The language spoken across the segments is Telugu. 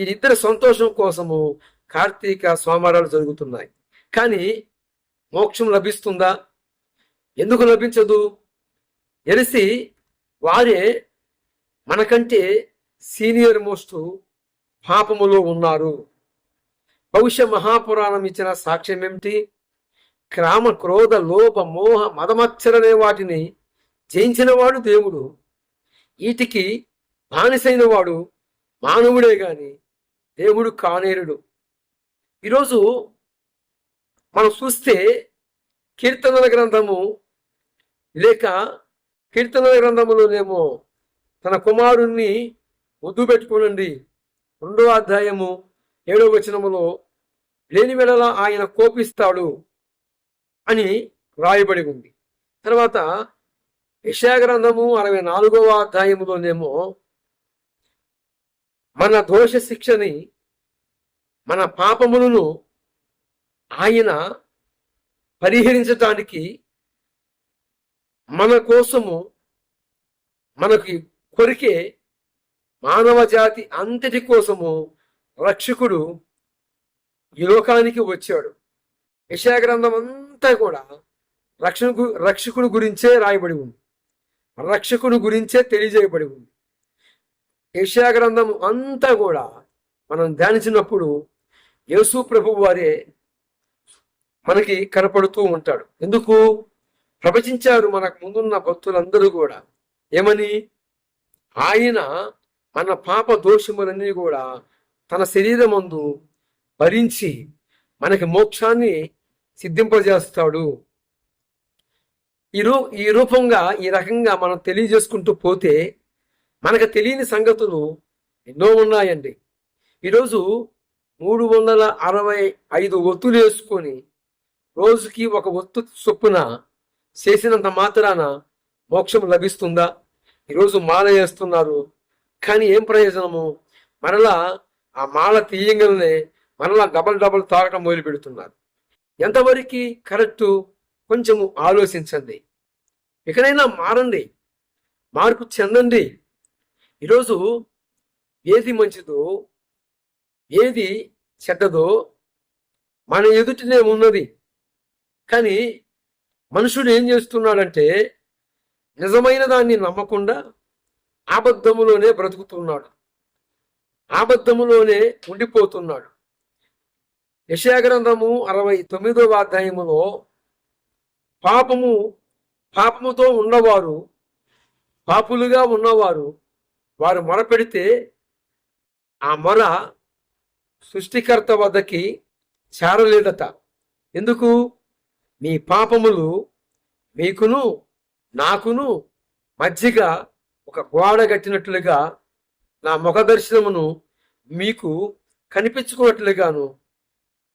వీరిద్దరి సంతోషం కోసము కార్తీక సోమవారాలు జరుగుతున్నాయి. కానీ మోక్షం లభిస్తుందా? ఎందుకు లభించదు? ఎలిసి వారే మనకంటే సీనియర్ మోస్ట్ పాపములో ఉన్నారు. భవిష్య మహాపురాణం ఇచ్చిన సాక్ష్యం ఏమిటి? క్రామ క్రోధ లోప మోహ మదమచ్చరనే వాటిని జయించినవాడు దేవుడు. వీటికి బానిసైన వాడు మానవుడే గాని దేవుడు కానేరుడు. ఈరోజు మనం చూస్తే కీర్తనల గ్రంథము లేక కీర్తనల గ్రంథములోనేమో తన కుమారుణ్ణి వద్దు పెట్టుకోనండి. రెండో అధ్యాయము ఏడో వచనములో లేని వెడల ఆయన కోపిస్తాడు అని రాయబడి ఉంది. తర్వాత యశాగ్రంథము అరవై నాలుగవ అధ్యాయములోనేమో మన దోష శిక్షని మన పాపములను ఆయన పరిహరించటానికి మన కోసము మనకి కొరికే మానవ జాతి అంతటి కోసము రక్షకుడు ఈ లోకానికి వచ్చాడు. యశాగ్రంథం అంతా కూడా రక్షణ రక్షకుడు గురించే రాయబడి ఉంది. రక్షకుడు గురించే తెలియజేయబడి ఉంది. యశాగ్రంథం అంతా కూడా మనం ధ్యానించినప్పుడు యేసు ప్రభు వారే మనకి కనపడుతూ ఉంటాడు. ఎందుకు? ప్రవచించారు మనకు ముందున్న భక్తులందరూ కూడా. ఏమని? ఆయన మన పాప దోషములన్నీ కూడా తన శరీరమందు భరించి మనకి మోక్షాన్ని సిద్ధింపజేస్తాడు. ఈ రూ ఈ రూపంగా ఈ రకంగా మనం తెలియజేసుకుంటూ పోతే మనకు తెలియని సంగతులు ఎన్నో ఉన్నాయండి. ఈరోజు మూడు వందల అరవై ఐదు ఒత్తులు వేసుకొని రోజుకి ఒక ఒత్తు చొప్పున చేసినంత మాత్రాన మోక్షం లభిస్తుందా? ఈరోజు మాల వేస్తున్నారు. కానీ ఏం ప్రయోజనము? మరలా ఆ మాల తీయంగానే మరలా డబల్ డబల్ తాగటం మొదలు పెడుతున్నారు. ఎంతవరకు కరెక్టు? కొంచెము ఆలోచించండి. ఎక్కడైనా మారండి. మార్పు చెందండి. ఈరోజు ఏది మంచిదో ఏది చెడ్డదో మన ఎదుటినే ఉన్నది. కానీ మనుషుడు ఏం చేస్తున్నాడంటే నిజమైన దాన్ని నమ్మకుండా ఆబద్ధములోనే బ్రతుకుతున్నాడు. ఆబద్ధములోనే ఉండిపోతున్నాడు. యశాగ్రంథము అరవై తొమ్మిదవ అధ్యాయములో పాపము పాపముతో ఉన్నవారు పాపులుగా ఉన్నవారు వారు మొరపెడితే ఆ మొర సృష్టికర్త వద్దకి చేరలేదట. ఎందుకు? మీ పాపములు మీకును నాకును మధ్యగా ఒక గోడ కట్టినట్లుగా నా ముఖ దర్శనమును మీకు కనిపించుకున్నట్లుగాను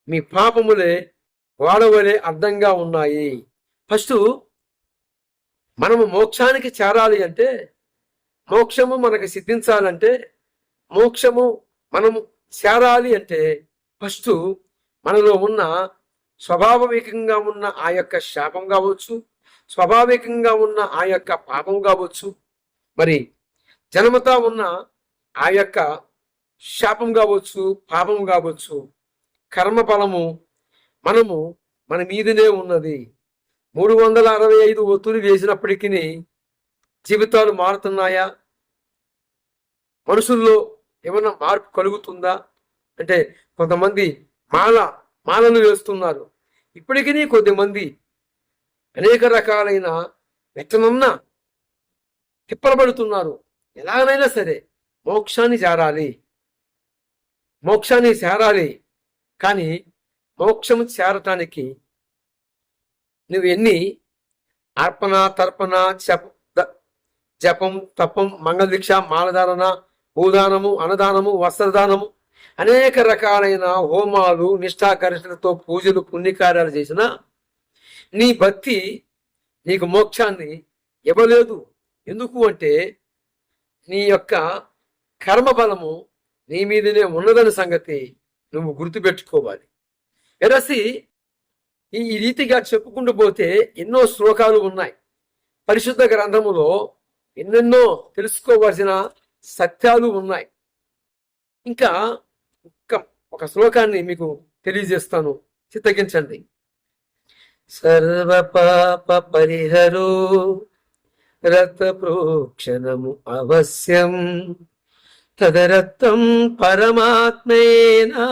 మీ పాపములే గోడవలే అర్థంగా ఉన్నాయి. ఫస్ట్ మనము మోక్షానికి చేరాలి అంటే మోక్షము మనకు సిద్ధించాలంటే మోక్షము మనము చేరాలి అంటే ఫస్ట్ మనలో ఉన్న స్వాభావికంగా ఉన్న ఆ యొక్క శాపం కావచ్చు స్వాభావికంగా ఉన్న ఆ యొక్క పాపం కావచ్చు. మరి జన్మతా ఉన్న ఆ యొక్క శాపం కావచ్చు పాపం కావచ్చు కర్మ ఫలము మనము మన మీదనే ఉన్నది. మూడు వందల అరవై ఐదు ఒత్తులు వేసినప్పటికీ జీవితాలు మారుతున్నాయా? మనుషుల్లో ఏమన్నా మార్పు కలుగుతుందా? అంటే కొంతమంది మాల మాలలు వేస్తున్నారు. ఇప్పటికీ కొద్దిమంది అనేక రకాలైన వ్యక్తనున్న తిప్పలబడుతున్నారు. ఎలాగైనా సరే మోక్షాన్ని చేరాలి మోక్షాన్ని చేరాలి కానీ మోక్షం చేరటానికి నువ్వు ఎన్ని అర్పణ తర్పణ జప జపం తపం మంగళదీక్ష మాలధారణ భూదానము అన్నదానము వస్త్రదానము అనేక రకాలైన హోమాలు నిష్ఠాకర్షణతో పూజలు పుణ్యకార్యాలు చేసిన నీ భక్తి నీకు మోక్షాన్ని ఇవ్వలేదు. ఎందుకు అంటే నీ యొక్క కర్మబలము నీ మీదనే ఉన్నదని సంగతి నువ్వు గుర్తుపెట్టుకోవాలి. ఎరసి ఈ ఈ రీతిగా చెప్పుకుంటూ పోతే ఎన్నో శ్లోకాలు ఉన్నాయి. పరిశుద్ధ గ్రంథములో ఎన్నెన్నో తెలుసుకోవలసిన సత్యాలు ఉన్నాయి. ఇంకా ఒక శ్లోకాన్ని మీకు తెలియజేస్తాను. చిత్తగించండి. సర్వ పాప పరిహరో రత ప్రోక్షణము అవశ్యం. తదరత్తం పరమాత్మేనా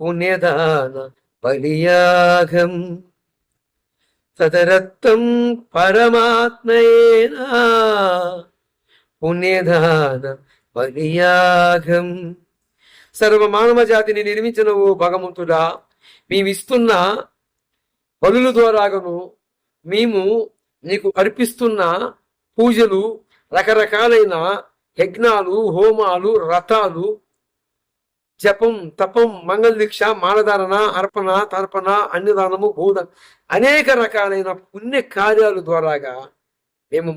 పుణ్యదాన బలియాగం తదరత్తం పరమాత్మేనా పుణ్యదాన బలియాగం సర్వ మానవ జాతిని నిర్మించిన ఓ భగవంతుడా మేమిస్తున్న బలుల ద్వారాగను మేము నీకు అర్పిస్తున్న పూజలు రకరకాలైన యజ్ఞాలు హోమాలు రథాలు జపం తపం మంగళ దీక్ష మానధారణ అర్పణ తర్పణ అన్నదానము భూద అనేక రకాలైన పుణ్య కార్యాల ద్వారాగా మేము